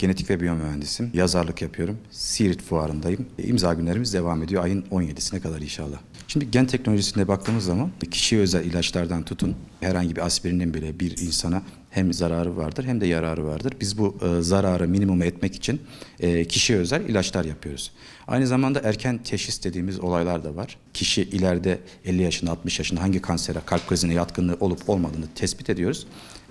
genetik ve biyomühendisim. Yazarlık yapıyorum. Siirt fuarındayım. E, İmza günlerimiz devam ediyor ayın 17'sine kadar inşallah. Şimdi gen teknolojisine baktığımız zaman kişiye özel ilaçlardan tutun herhangi bir aspirinin bile bir insana hem zararı vardır hem de yararı vardır. Biz bu e, zararı minimum etmek için e, kişiye özel ilaçlar yapıyoruz. Aynı zamanda erken teşhis dediğimiz olaylar da var. Kişi ileride 50 yaşında 60 yaşında hangi kansere, kalp krizine yatkınlığı olup olmadığını tespit ediyoruz.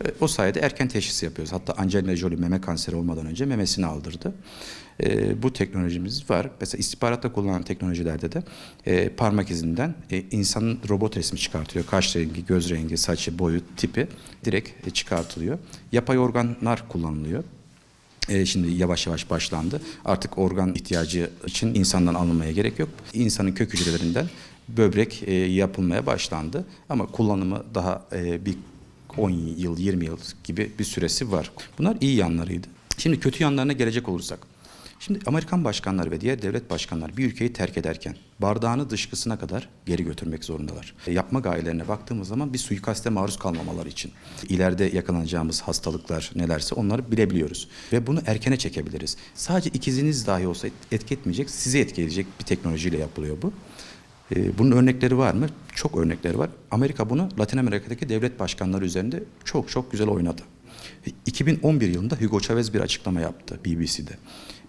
E, o sayede erken teşhis yapıyoruz. Hatta Angelina Jolie meme kanseri olmadan önce memesini aldırdı. E, bu teknolojimiz var. Mesela istihbaratta kullanılan teknolojilerde de e, parmak izinden e, insanın robot resmi çıkartıyor. Kaş rengi, göz rengi, saçı, boyu, tipi direkt e, çıkartılıyor. Yapay organlar kullanılıyor. E, şimdi yavaş yavaş başlandı. Artık organ ihtiyacı için insandan alınmaya gerek yok. İnsanın kök hücrelerinden böbrek e, yapılmaya başlandı. Ama kullanımı daha e, bir 10 yıl, 20 yıl gibi bir süresi var. Bunlar iyi yanlarıydı. Şimdi kötü yanlarına gelecek olursak. Şimdi Amerikan başkanları ve diğer devlet başkanları bir ülkeyi terk ederken bardağını dışkısına kadar geri götürmek zorundalar. E, yapma gayelerine baktığımız zaman bir suikaste maruz kalmamaları için. İleride yakalanacağımız hastalıklar nelerse onları bilebiliyoruz. Ve bunu erkene çekebiliriz. Sadece ikiziniz dahi olsa etki etmeyecek, sizi etkileyecek bir teknolojiyle yapılıyor bu. E, Bunun örnekleri var mı? Çok örnekleri var. Amerika bunu Latin Amerika'daki devlet başkanları üzerinde çok çok güzel oynadı. 2011 yılında Hugo Chavez bir açıklama yaptı BBC'de.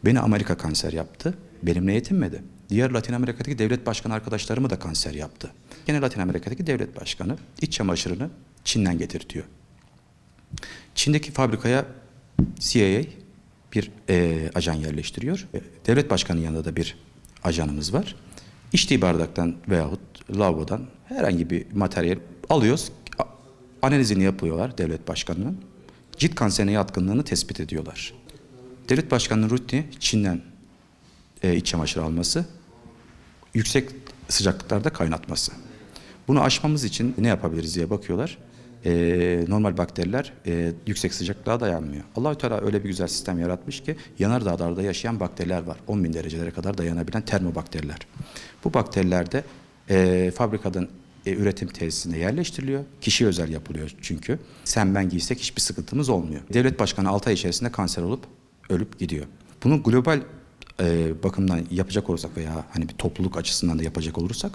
Beni Amerika kanser yaptı. Benimle yetinmedi. Diğer Latin Amerika'daki devlet başkanı arkadaşlarımı da kanser yaptı. Gene Latin Amerika'daki devlet başkanı iç çamaşırını Çin'den getirtiyor. Çin'deki fabrikaya CIA bir e, ajan yerleştiriyor. E, Devlet başkanının yanında da bir ajanımız var. İçtiği bardaktan veyahut lavabodan herhangi bir materyal alıyoruz. Analizini yapıyorlar devlet başkanının. Cilt kanserine yatkınlığını tespit ediyorlar. Devlet başkanının rutini Çin'den e, iç çamaşır alması, yüksek sıcaklıklarda kaynatması. Bunu aşmamız için ne yapabiliriz diye bakıyorlar. Ee, normal bakteriler e, yüksek sıcaklığa dayanmıyor. Allahü Teala öyle bir güzel sistem yaratmış ki yanardağlarda yaşayan bakteriler var. 10 bin derecelere kadar dayanabilen termobakteriler. Bu bakteriler de e, fabrikadan e, üretim tesisine yerleştiriliyor. Kişi özel yapılıyor çünkü. Sen ben giysek hiçbir sıkıntımız olmuyor. Devlet başkanı 6 ay içerisinde kanser olup ölüp gidiyor. Bunu global e, bakımdan yapacak olursak veya hani bir topluluk açısından da yapacak olursak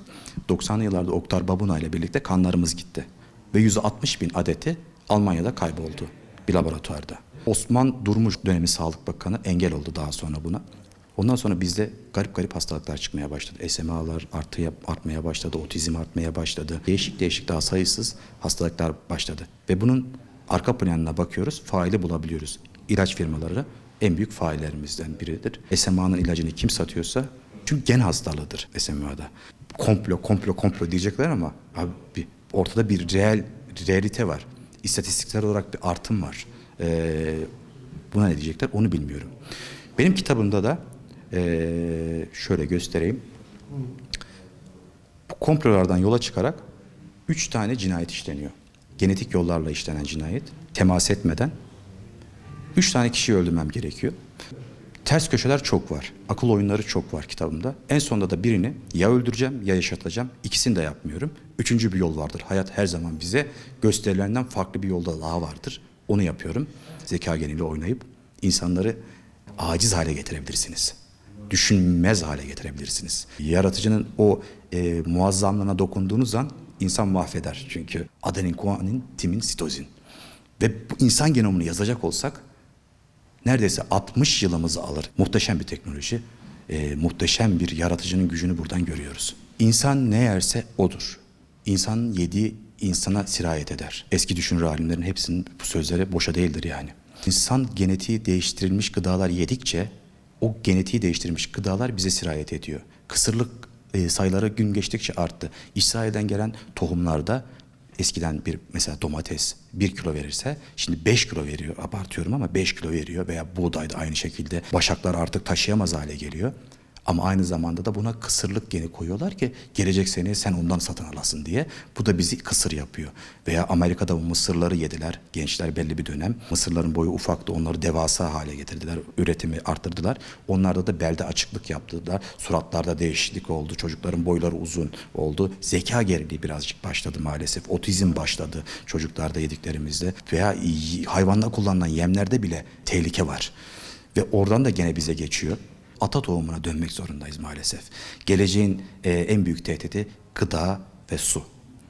90'lı yıllarda Oktar Babuna ile birlikte kanlarımız gitti. Ve 160 bin adeti Almanya'da kayboldu bir laboratuvarda. Osman Durmuş dönemi Sağlık Bakanı engel oldu daha sonra buna. Ondan sonra bizde garip garip hastalıklar çıkmaya başladı. SMA'lar artıya, artmaya başladı, otizm artmaya başladı. Değişik değişik daha sayısız hastalıklar başladı. Ve bunun arka planına bakıyoruz, faili bulabiliyoruz. İlaç firmaları en büyük faillerimizden biridir. SMA'nın ilacını kim satıyorsa çünkü gen hastalığıdır SMA'da. Komplo, komplo, komplo diyecekler ama abi ortada bir reel, realite var. İstatistiksel olarak bir artım var. Ee, buna ne diyecekler onu bilmiyorum. Benim kitabımda da ee, şöyle göstereyim. Bu komplolardan yola çıkarak üç tane cinayet işleniyor. Genetik yollarla işlenen cinayet, temas etmeden Üç tane kişiyi öldürmem gerekiyor. Ters köşeler çok var. Akıl oyunları çok var kitabımda. En sonunda da birini ya öldüreceğim ya yaşatacağım. İkisini de yapmıyorum. Üçüncü bir yol vardır. Hayat her zaman bize gösterilenden farklı bir yolda daha vardır. Onu yapıyorum. Zeka geniyle oynayıp insanları aciz hale getirebilirsiniz. Düşünmez hale getirebilirsiniz. Yaratıcının o e, muazzamlığına dokunduğunuz an insan mahveder. Çünkü adenin, kuanin, timin, sitozin. Ve bu insan genomunu yazacak olsak neredeyse 60 yılımızı alır. Muhteşem bir teknoloji, e, muhteşem bir yaratıcının gücünü buradan görüyoruz. İnsan ne yerse odur. İnsanın yediği insana sirayet eder. Eski düşünür alimlerin hepsinin bu sözleri boşa değildir yani. İnsan genetiği değiştirilmiş gıdalar yedikçe o genetiği değiştirilmiş gıdalar bize sirayet ediyor. Kısırlık e, sayıları gün geçtikçe arttı. İsrail'den gelen tohumlarda eskiden bir mesela domates 1 kilo verirse şimdi 5 kilo veriyor. Abartıyorum ama 5 kilo veriyor veya buğday da aynı şekilde. Başaklar artık taşıyamaz hale geliyor. Ama aynı zamanda da buna kısırlık geni koyuyorlar ki gelecek sene sen ondan satın alasın diye. Bu da bizi kısır yapıyor. Veya Amerika'da bu mısırları yediler. Gençler belli bir dönem. Mısırların boyu ufaktı. Onları devasa hale getirdiler. Üretimi arttırdılar. Onlarda da belde açıklık yaptılar. Suratlarda değişiklik oldu. Çocukların boyları uzun oldu. Zeka geriliği birazcık başladı maalesef. Otizm başladı çocuklarda yediklerimizde. Veya hayvanda kullanılan yemlerde bile tehlike var. ve oradan da gene bize geçiyor. Ata tohumuna dönmek zorundayız maalesef. Geleceğin e, en büyük tehdidi gıda ve su.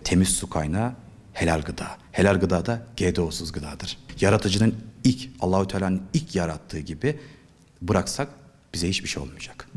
Temiz su kaynağı helal gıda. Helal gıda da GDO'suz gıdadır. Yaratıcının ilk Allahü Teala'nın ilk yarattığı gibi bıraksak bize hiçbir şey olmayacak.